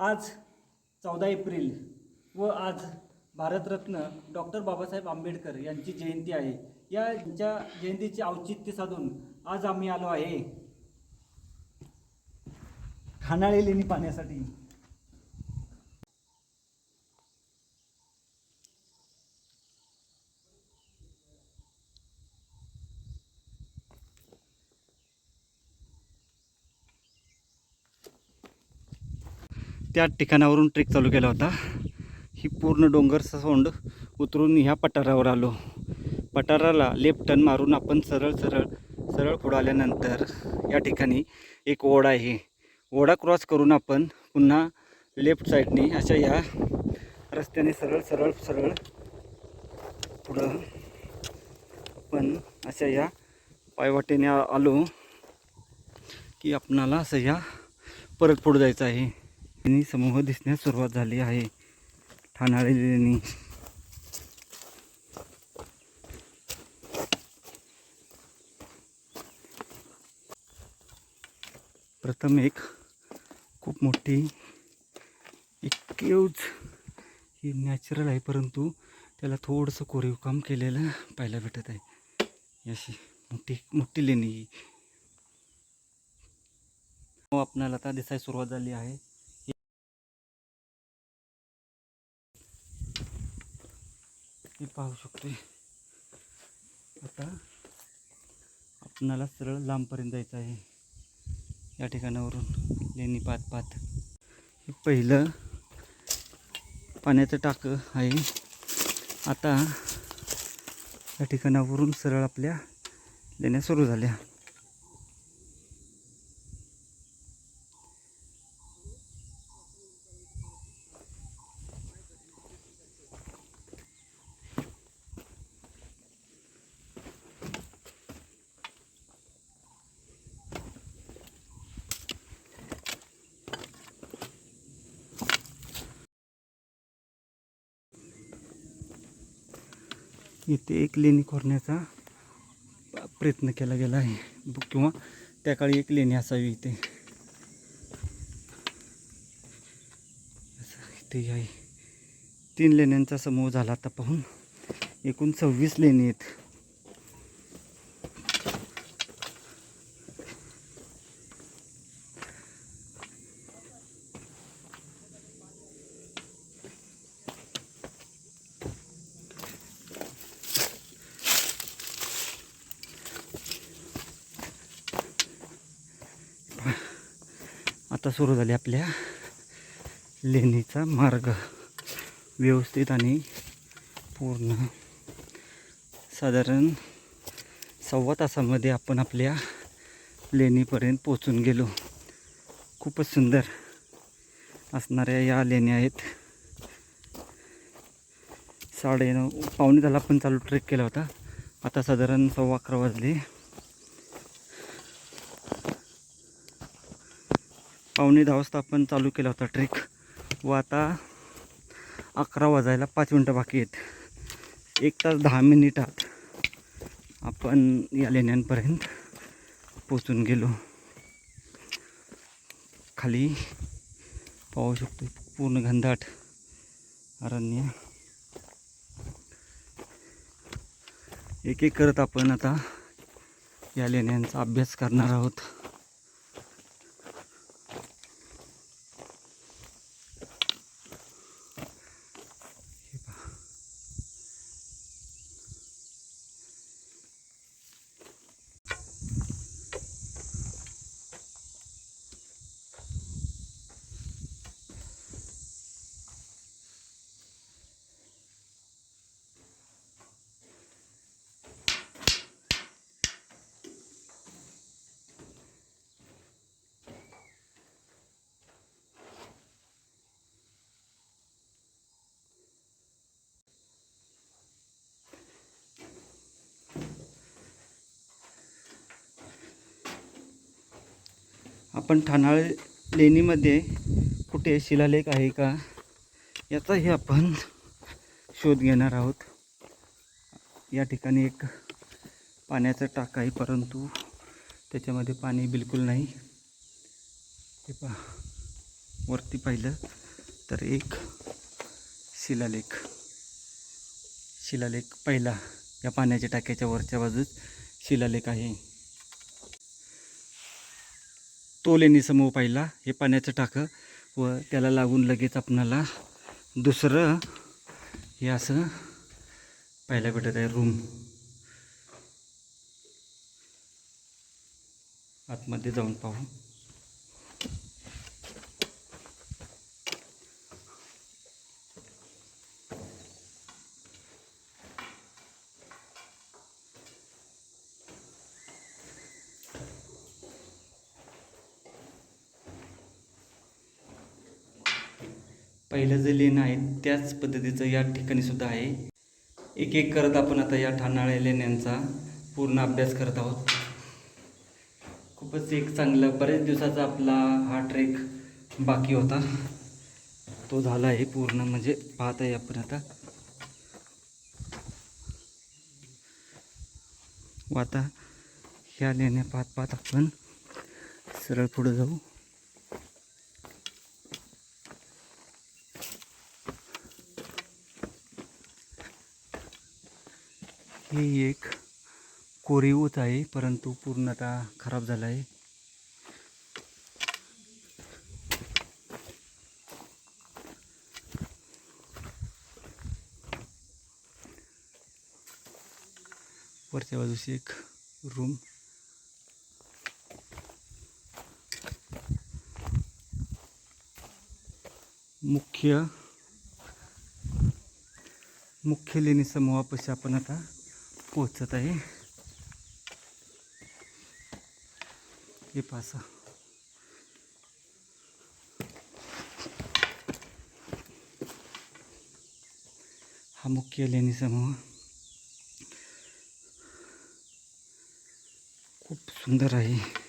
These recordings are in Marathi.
आज चौदा एप्रिल व आज भारतरत्न डॉक्टर बाबासाहेब आंबेडकर यांची जयंती आहे. या यांच्या जयंतीचे औचित्य साधून आज आम्ही आलो आहे. खानाळे लेणी पाहण्यासाठी. त्या ठिकाणावरून ट्रेक चालू केला होता. ही पूर्ण डोंगर सोंड उतरून ह्या पठारावर आलो. पठाराला लेफ्ट टर्न मारून आपण सरळ सरळ सरळ पुढं आल्यानंतर या ठिकाणी एक ओढा आहे. ओढा क्रॉस करून आपण पुन्हा लेफ्ट साईडनी अशा या रस्त्याने सरळ सरळ सरळ पुढं आपण अशा या पायवाटेने आलो की आपणाला असं या परत पुढं जायचं आहे. लेणी समूह दिसण्यास सुरुवात झाली आहे. ठाणाळे लेणी. प्रथम एक खूप मोठी एक ही नॅचरल आहे परंतु त्याला थोडंसं कोरीव काम केलेलं पाहायला भेटत आहे. अशी मोठी मोठी लेणी हो, आपणाला आता दिसायला सुरुवात झाली आहे. हे पाहू शकतो आता आपणाला सरळ लांबपर्यंत जायचं आहे. या ठिकाणावरून लेणी पात पात. हे पहिलं पाण्याचं टाकं आहे. आता या ठिकाणावरून सरळ आपल्या लेण्या सुरू झाल्या. इथे एक लेणी खोरण्याचा प्रयत्न केला गेला आहे. किंवा त्या काळी एक लेणी असावी इथे. असं इथे आहे. तीन लेण्यांचा समूह झाला आता पाहून. एकूण सव्वीस लेणी आहेत आता सुरू झाली आपल्या लेणीचा मार्ग. व्यवस्थित आणि पूर्ण. साधारण सव्वा तासामध्ये आपण आपल्या लेणीपर्यंत पोचून गेलो. खूपच सुंदर असणाऱ्या या लेण्या आहेत. साडे नऊ पावणे झाला आपण चालू ट्रेक केला होता. आता साधारण सव्वा अकरा वाजले. पावणे दहा वाजता आपण चालू केला होता ट्रेक. व आता अकरा वाजायला पाच मिनटं बाकी आहेत. एक तास दहा मिनिटात आपण या लेण्यांपर्यंत पोचून गेलो. खाली पाहू शकतो पूर्ण घनदाट अरण्य. एक एक करत आपण आता या लेण्यांचा अभ्यास करणार आहोत. आपण ठाणाळ लेणीमध्ये कुठे शिलालेख आहे का याचाही आपण शोध घेणार आहोत. या ठिकाणी एक पाण्याचा टाका आहे परंतु त्याच्यामध्ये पाणी बिलकुल नाही. हे पा वरती पाहिलं तर एक शिलालेख. शिलालेख पहिला या पाण्याच्या टाक्याच्या वरच्या बाजूस शिलालेख आहे. तो लेणी समूह पाहिला हे पाण्याचं टाकं व त्याला लागून लगेच आपणाला दुसरं हे असं पाहायला भेटत आहे रूम आतमध्ये जाऊन पाहू. पहिलं जे लेणं आहे त्याच पद्धतीचं या ठिकाणी सुद्धा आहे. एक एक करत आपण आता या ठाणाळ्या लेण्यांचा पूर्ण अभ्यास करत आहोत. खूपच एक चांगलं बरेच दिवसाचा आपला हा ट्रेक बाकी होता. तो झाला आहे पूर्ण म्हणजे पाहत आहे आपण आता. आता ह्या लेण्या पाहत पाहत आपण सरळ पुढे जाऊ. ही एक कोरीवच आहे परंतु पूर्णतः खराब झाला आहे वरच्या बाजूशी एक रूम. मुख्य मुख्य लेणी समूहापाशी आपण आता पोचत आहे. हे पासा. हा मुख्य लेणी समूह. खूप सुंदर आहे.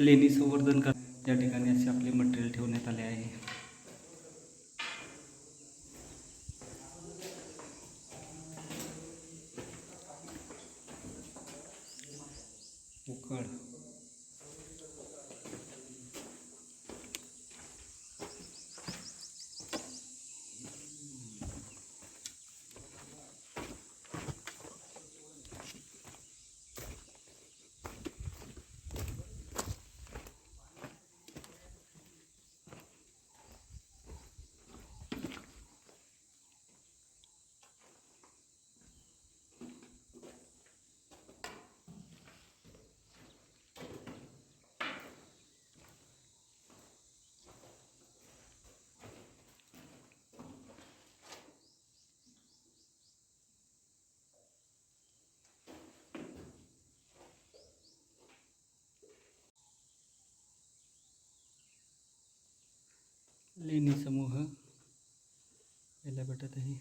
लेणी संवर्धन कर त्या ठिकाणी असे आपले मटेरियल ठेवण्यात आले आहे. लेणी समूह याला भेटत आहे.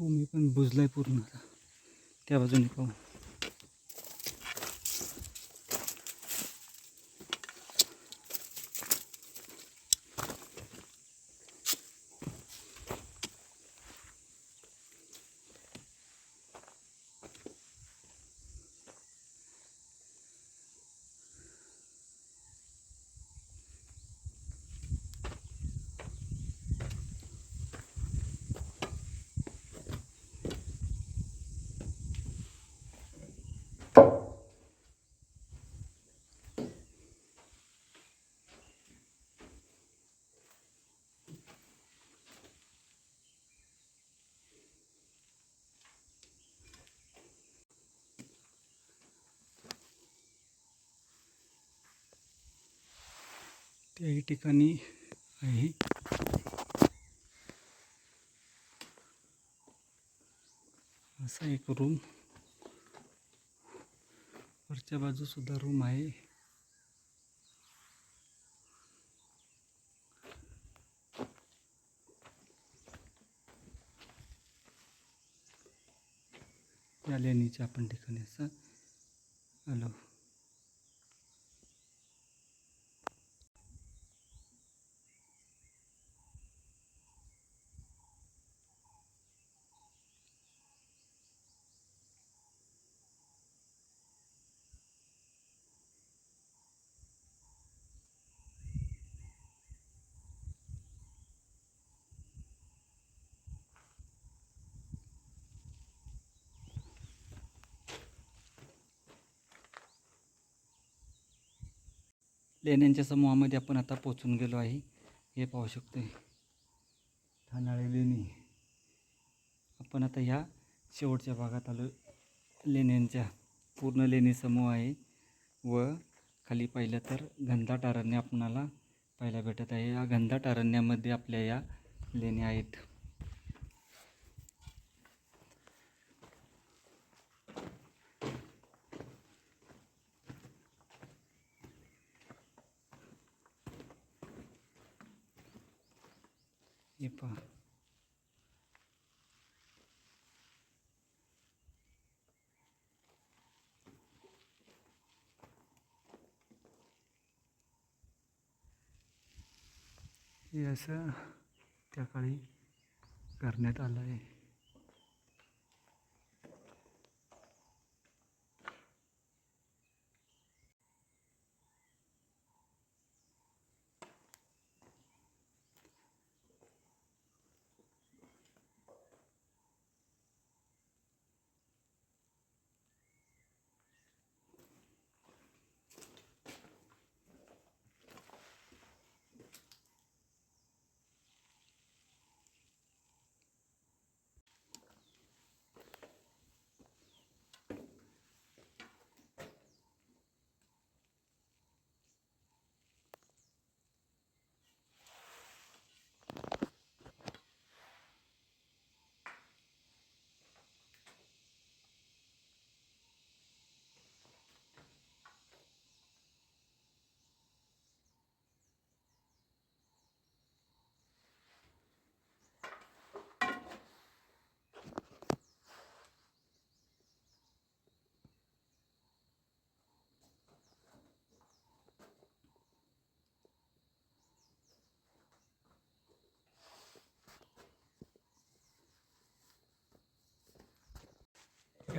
हो मी पण बुजलाय पूर्ण त्या बाजूने पाहू. त्याही ठिकाणी आहे. असा एक रूम वरच्या बाजू सुद्धा रूम आहे. या लेणीच्या आपण ठिकाणी असं आलो. लेण्यांच्या समूहामध्ये आपण आता पोचून गेलो आहे. हे पाहू शकतो ठाणाळे लेणी. आपण आता ह्या शेवटच्या भागात आलो. लेण्यांच्या पूर्ण लेणी समूह आहे. व खाली पाहिलं तर घनदाट अरण्य आपणाला पाहायला भेटत आहे. या घनदाट अरण्यामध्ये आपल्या या लेण्या आहेत. हे पहा हे असं त्या काळी करण्यात आलं आहे.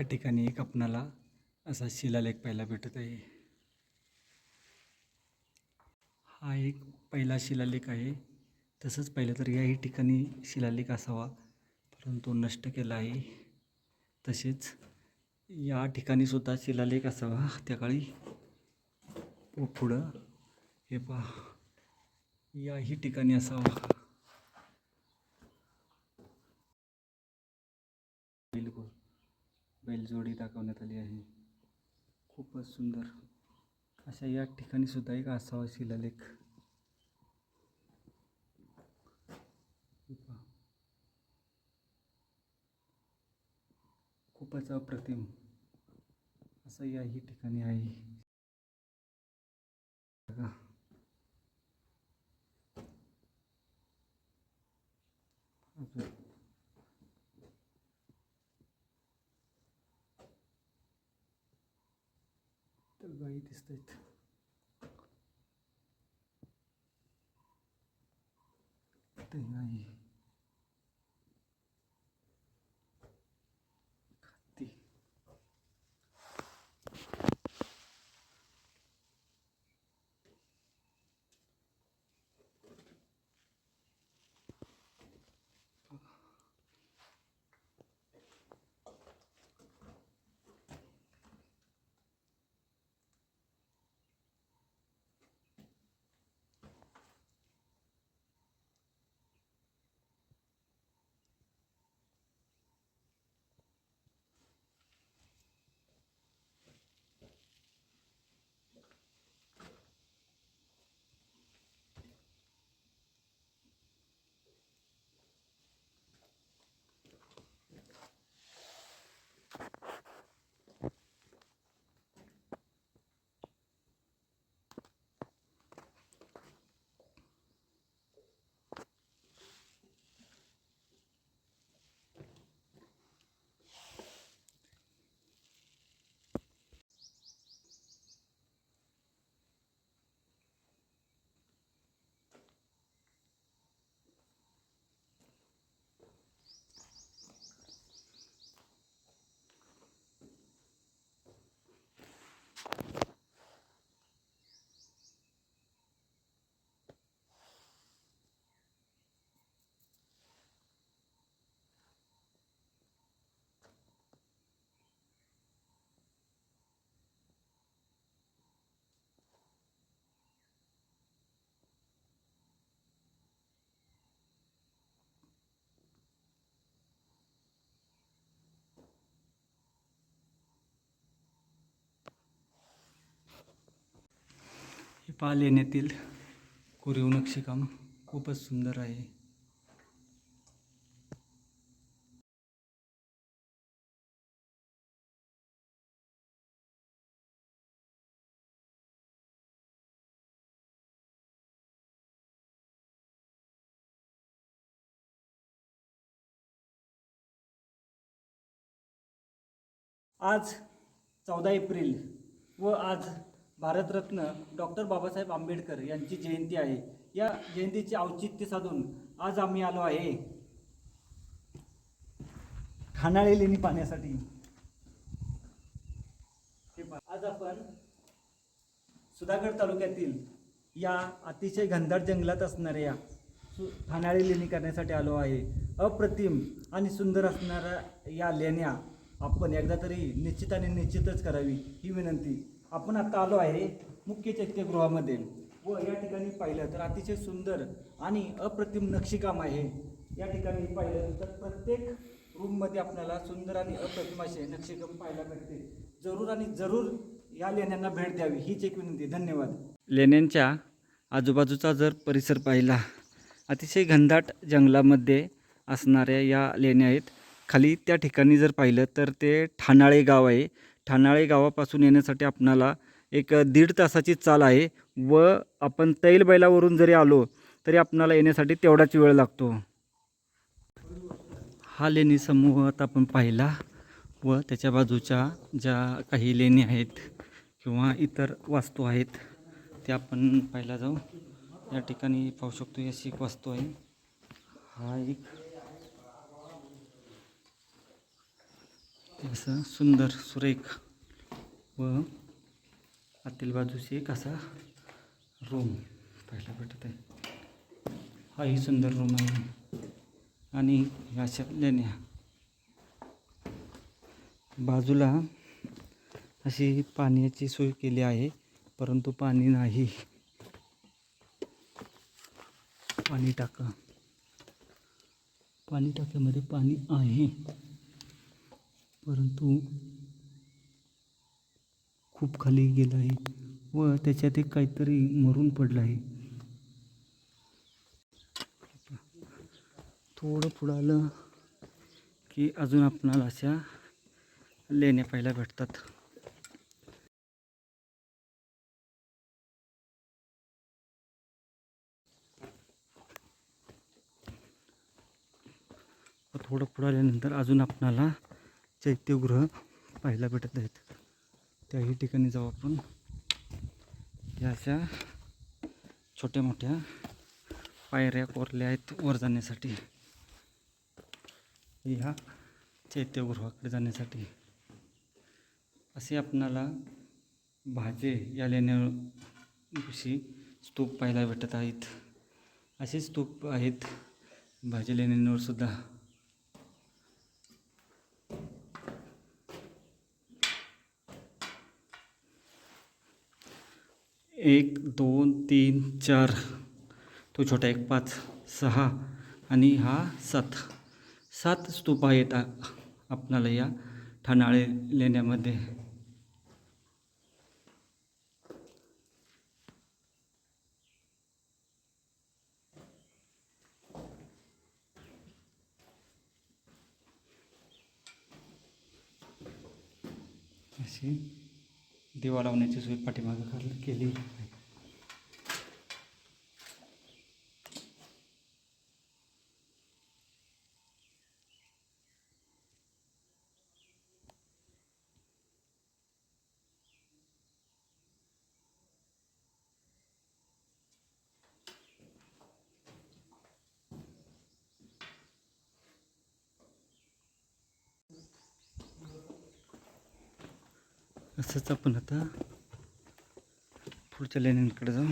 या ठिकाणी एक आपणाला असा शिलालेख पाहायला भेटत आहे. हा एक पहिला शिलालेख आहे. तसंच पाहिलं तर याही ठिकाणी शिलालेख असावा परंतु नष्ट केला आहे. तसेच या ठिकाणी सुद्धा शिलालेख असावा. त्या काळी पुढं हे पहा. याही ठिकाणी असावा बिलकुल बैलजोडी दाखवण्यात आली आहे. खूपच सुंदर. अशा या ठिकाणी सुद्धा एक असावा शिलालेख. खूपच अप्रतिम असं याही ठिकाणी आहे. अजून गाई दिसत आहेत ते गाई पाल येण्यातील कोरीव नक्षीकाम खूपच सुंदर आहे. आज चौदा एप्रिल व आज भारतरत्न डॉक्टर बाबासाहेब आंबेडकर यांची जयंती आहे. या जयंतीचे औचित्य साधून आज आम्ही आलो आहे. खानाळे लेणी पाहण्यासाठी. आज आपण सुधागड तालुक्यातील या अतिशय घनदाट जंगलात असणाऱ्या सु खानाळे लेणी करण्यासाठी आलो आहे. अप्रतिम आणि सुंदर असणाऱ्या या लेण्या आपण एकदा तरी निश्चित आणि निश्चितच करावी ही विनंती. आपण आता आलो आहे मुख्य चैत्यगृहामध्ये व या ठिकाणी पाहिलं तर अतिशय सुंदर आणि अप्रतिम नक्षीकाम आहे. या ठिकाणी पाहिलं तर प्रत्येक रूममध्ये आपल्याला सुंदर आणि अप्रतिम असे नक्षीकाम पाहायला मिळते जरूर आणि जरूर या लेण्यांना भेट द्यावी हीच एक विनंती. धन्यवाद. लेण्यांच्या आजूबाजूचा जर परिसर पाहिला अतिशय घनदाट जंगलामध्ये असणाऱ्या या लेण्या आहेत. खाली त्या ठिकाणी जर पाहिलं तर ते ठाणाळे गाव आहे. ठाणाळे गावापासून येण्यासाठी आपणाला एक दीड तासाची चाल आहे व आपण तैलबैलावरून जरी आलो तरी आपणाला येण्यासाठी तेवढाच वेळ लागतो. हा लेणी समूह आता आपण पाहिला व त्याच्या बाजूच्या ज्या काही लेणी आहेत किंवा इतर वास्तू आहेत त्या आपण पाहायला जाऊ. या ठिकाणी पाहू शकतो अशी एक वास्तू आहे. हा एक असं सुंदर सुरेख व आतील बाजूची एक असा रूम पाहायला भेटत आहे. हाही सुंदर रूम आहे. आणि अशा लेण्या बाजूला अशी पाण्याची सोय केली आहे परंतु पाणी नाही. पाणी टाका. पाणी टाक्यामध्ये पाणी आहे. परंतु खूप खाली गेला आहे व त्याच्यात एक काहीतरी मरून पडलं आहे. थोडं पुढं आलं की अजून आपणाला अशा लेण्या पाहायला भेटतात. थोडं पुढं आल्यानंतर अजून आपणाला चैत्यगृह पाहायला भेटत आहेत. त्याही ठिकाणी जाऊ आपण. या अशा छोट्या मोठ्या पायऱ्या कोरल्या आहेत वर जाण्यासाठी. ह्या चैत्यगृहाकडे जाण्यासाठी. असे आपणाला भाजे या लेण्याविषयी स्तूप पाहायला भेटत आहेत. असे स्तूप आहेत भाजी लेण्यांवर सुद्धा. एक दोन तीन चार. तो छोटा एक पाच सहा आणि हा सात. सात स्तूप आहेत आपणाला या ठाणाळे लेण्यामध्ये अशी दिवा लावण्याची सोय पाठीमागं कर- केली असंच आपण आता पुढच्या लेण्यांकडे जाऊ.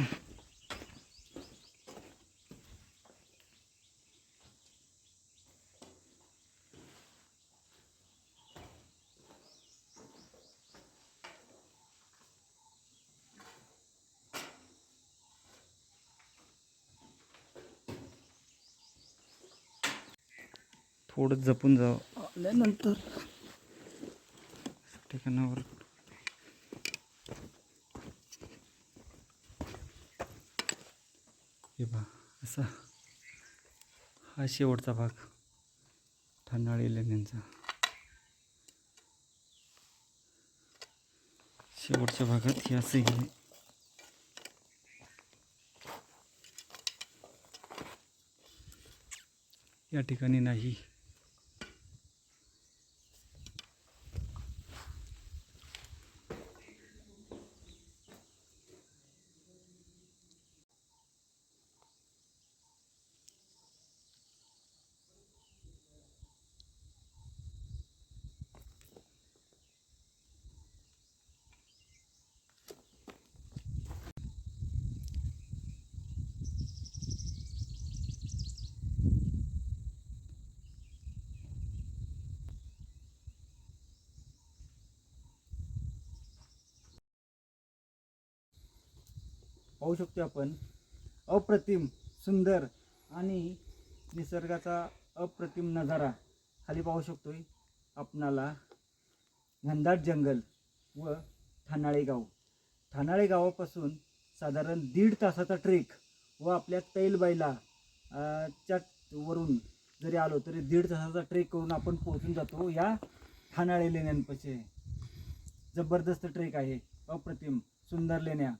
थोडं जपून जावं आल्यानंतर. ठिकाणावर हे पहा असा हा शेवटचा भाग ठाणाळी लेण्यांचा. शेवटच्या भागात हे असं आहे या ठिकाणी नाही. पाहू शकतो आपण. अप्रतिम सुंदर आणि निसर्गाचा अप्रतिम नजारा खाली पाहू शकतो आपणाला. घनदाट जंगल व ठाणाळे गाव. ठाणाळे गावापासून साधारण दीड तासाचा ट्रेक व आपल्या तैलबाईला च्या वरून जरी आलो तरी दीड तासाचा ट्रेक करून आपण पोहोचून जातो या ठाणाळे लेण्यांपाशी. जबरदस्त ट्रेक आहे. अप्रतिम सुंदर लेण्या.